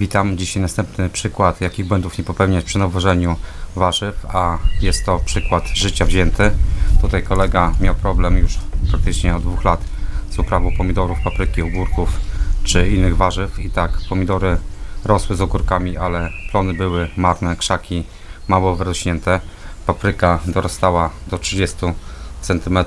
Witam. Dzisiaj następny przykład, jakich błędów nie popełniać przy nawożeniu warzyw, a jest to przykład życia wzięty. Tutaj kolega miał problem już praktycznie od dwóch lat z uprawą pomidorów, papryki, ogórków czy innych warzyw i tak pomidory rosły z ogórkami, ale plony były marne, krzaki mało wyrośnięte. Papryka dorastała do 30 cm,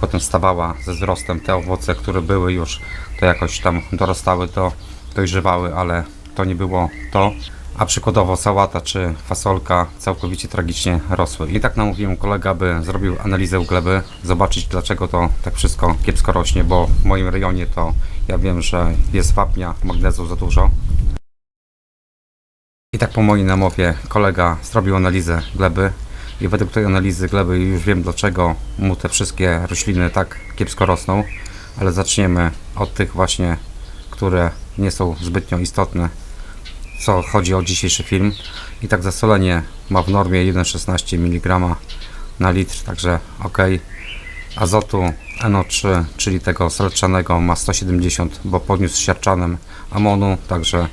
potem stawała ze wzrostem. Te owoce, które były już, to jakoś tam dorastały, to dojrzewały, ale to nie było to. A przykładowo sałata czy fasolka całkowicie tragicznie rosły. I tak namówiłem kolega, by zrobił analizę gleby, zobaczyć dlaczego to tak wszystko kiepsko rośnie, bo w moim rejonie to ja wiem, że jest wapnia, magnezu za dużo. I tak po mojej namowie kolega zrobił analizę gleby i według tej analizy gleby już wiem dlaczego mu te wszystkie rośliny tak kiepsko rosną, ale zaczniemy od tych właśnie, które nie są zbytnio istotne, co chodzi o dzisiejszy film. I tak zasolenie ma w normie 1,16 mg na litr, także ok. Azotu NO3, czyli tego solczanego ma 170, bo podniósł siarczanem amonu, także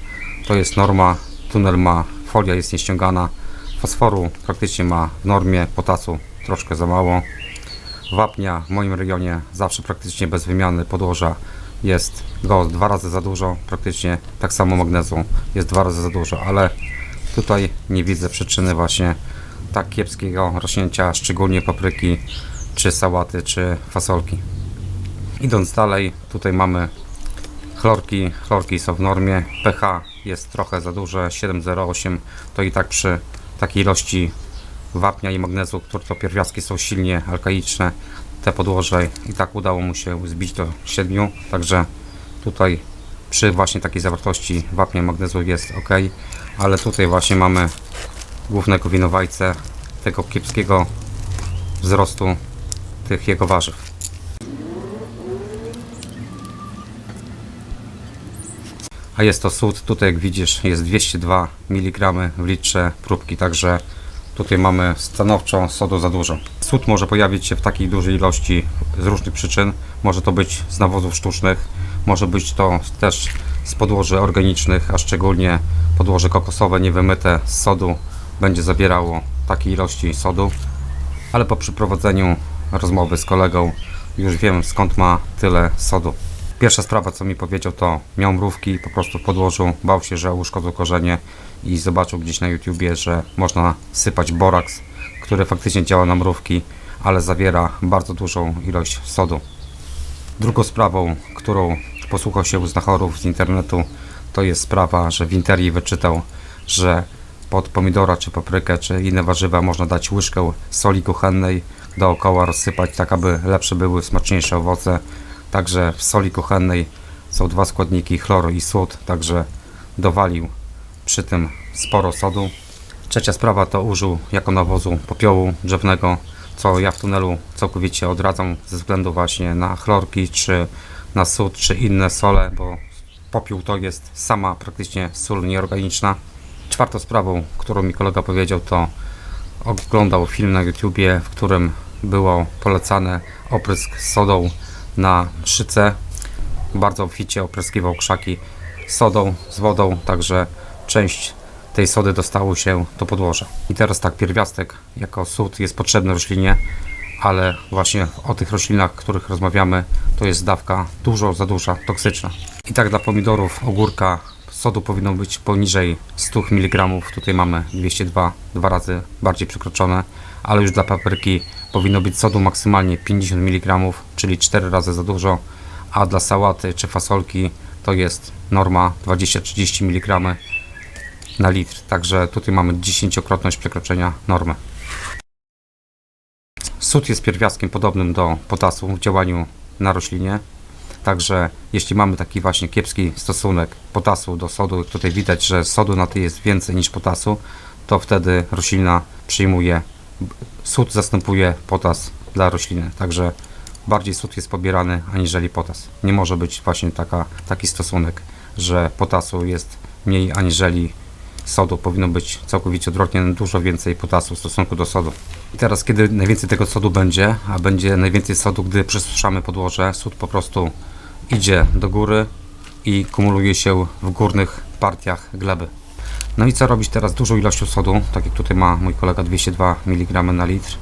to jest norma. Tunel ma, folia jest nieściągana. Fosforu praktycznie ma w normie, potasu troszkę za mało. Wapnia w moim regionie zawsze praktycznie bez wymiany podłoża jest. Go dwa razy za dużo, praktycznie tak samo magnezu. Jest dwa razy za dużo, ale tutaj nie widzę przyczyny właśnie tak kiepskiego rośnięcia, szczególnie papryki, czy sałaty, czy fasolki. Idąc dalej, tutaj mamy chlorki, chlorki są w normie, pH jest trochę za duże, 7,08 to i tak przy takiej ilości wapnia i magnezu, które to pierwiastki są silnie alkaiczne, te podłoże i tak udało mu się zbić do 7, także tutaj przy właśnie takiej zawartości wapnia magnezu jest ok, ale tutaj właśnie mamy głównego winowajcę tego kiepskiego wzrostu tych jego warzyw. A jest to sód, tutaj jak widzisz jest 202 mg w litrze próbki, także tutaj mamy stanowczo sodu za dużo. Sód może pojawić się w takiej dużej ilości z różnych przyczyn. Może to być z nawozów sztucznych, może być to też z podłoży organicznych, a szczególnie podłoże kokosowe niewymyte z sodu będzie zawierało takiej ilości sodu. Ale po przeprowadzeniu rozmowy z kolegą już wiem skąd ma tyle sodu. Pierwsza sprawa, co mi powiedział, to miał mrówki po prostu w podłożu, bał się, że uszkodzą korzenie i zobaczył gdzieś na YouTubie, że można sypać boraks, który faktycznie działa na mrówki, ale zawiera bardzo dużą ilość sodu. Drugą sprawą, którą posłuchał się znachorów z internetu, to jest sprawa, że w interii wyczytał, że pod pomidora czy paprykę czy inne warzywa można dać łyżkę soli kuchennej dookoła rozsypać, tak aby lepsze były, smaczniejsze owoce. Także w soli kuchennej są dwa składniki, chlor i sód, także dowalił przy tym sporo sodu. Trzecia sprawa to użył jako nawozu popiołu drzewnego, co ja w tunelu całkowicie odradzam ze względu właśnie na chlorki, czy na sód, czy inne sole, bo popiół to jest sama praktycznie sól nieorganiczna. Czwartą sprawą, którą mi kolega powiedział, to oglądał film na YouTubie, w którym było polecane oprysk sodą na szyce. Bardzo obficie opryskiwał krzaki sodą z wodą, także część tej sody dostało się do podłoża. I teraz tak, pierwiastek jako sód jest potrzebny roślinie, ale właśnie o tych roślinach, o których rozmawiamy, to jest dawka dużo za duża, toksyczna. I tak dla pomidorów, ogórka, sodu powinno być poniżej 100 mg. Tutaj mamy 202, dwa razy bardziej przekroczone, ale już dla papryki powinno być sodu maksymalnie 50 mg, czyli 4 razy za dużo, a dla sałaty czy fasolki to jest norma 20-30 mg na litr. Także tutaj mamy 10-krotność przekroczenia normy. Sód jest pierwiastkiem podobnym do potasu w działaniu na roślinie. Także jeśli mamy taki właśnie kiepski stosunek potasu do sodu, tutaj widać, że sodu na tej jest więcej niż potasu, to wtedy roślina przyjmuje, sód zastępuje potas dla rośliny. Także bardziej sód jest pobierany aniżeli potas. Nie może być właśnie taka, taki stosunek, że potasu jest mniej aniżeli sodu. Powinno być całkowicie odwrotnie, dużo więcej potasu w stosunku do sodu. I teraz, kiedy najwięcej tego sodu będzie, a będzie najwięcej sodu, gdy przesuszamy podłoże, sód po prostu idzie do góry i kumuluje się w górnych partiach gleby. No i co robić teraz dużą ilością sodu, tak jak tutaj ma mój kolega 202 mg na litr,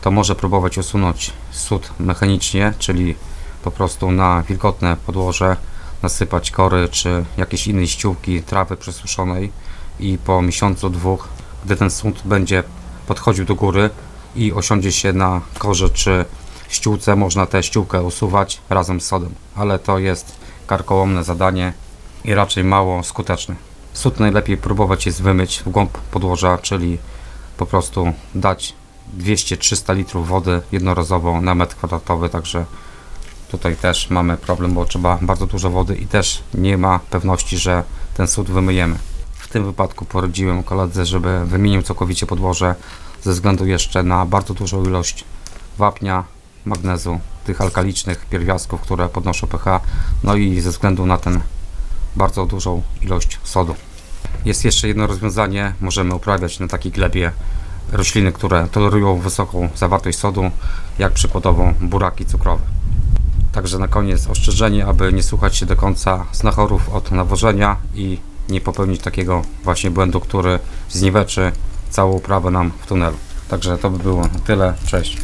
to może próbować usunąć sód mechanicznie, czyli po prostu na wilgotne podłoże nasypać kory czy jakieś inne ściółki trawy przesuszonej i po miesiącu, dwóch, gdy ten sód będzie podchodził do góry i osiądzie się na korze czy ściółce, można tę ściółkę usuwać razem z sodem, ale to jest karkołomne zadanie i raczej mało skuteczne. Sód najlepiej próbować jest wymyć w głąb podłoża, czyli po prostu dać 200-300 litrów wody jednorazowo na metr kwadratowy, także tutaj też mamy problem, bo trzeba bardzo dużo wody i też nie ma pewności, że ten sód wymyjemy. W tym wypadku poradziłem koledze, żeby wymienił całkowicie podłoże ze względu jeszcze na bardzo dużą ilość wapnia, magnezu, tych alkalicznych pierwiastków, które podnoszą pH, no i ze względu na ten bardzo dużą ilość sodu. Jest jeszcze jedno rozwiązanie, możemy uprawiać na takiej glebie rośliny, które tolerują wysoką zawartość sodu, jak przykładowo buraki cukrowe. Także na koniec ostrzeżenie, aby nie słuchać się do końca znachorów od nawożenia i nie popełnić takiego właśnie błędu, który zniweczy całą uprawę nam w tunelu. Także to by było tyle. Cześć.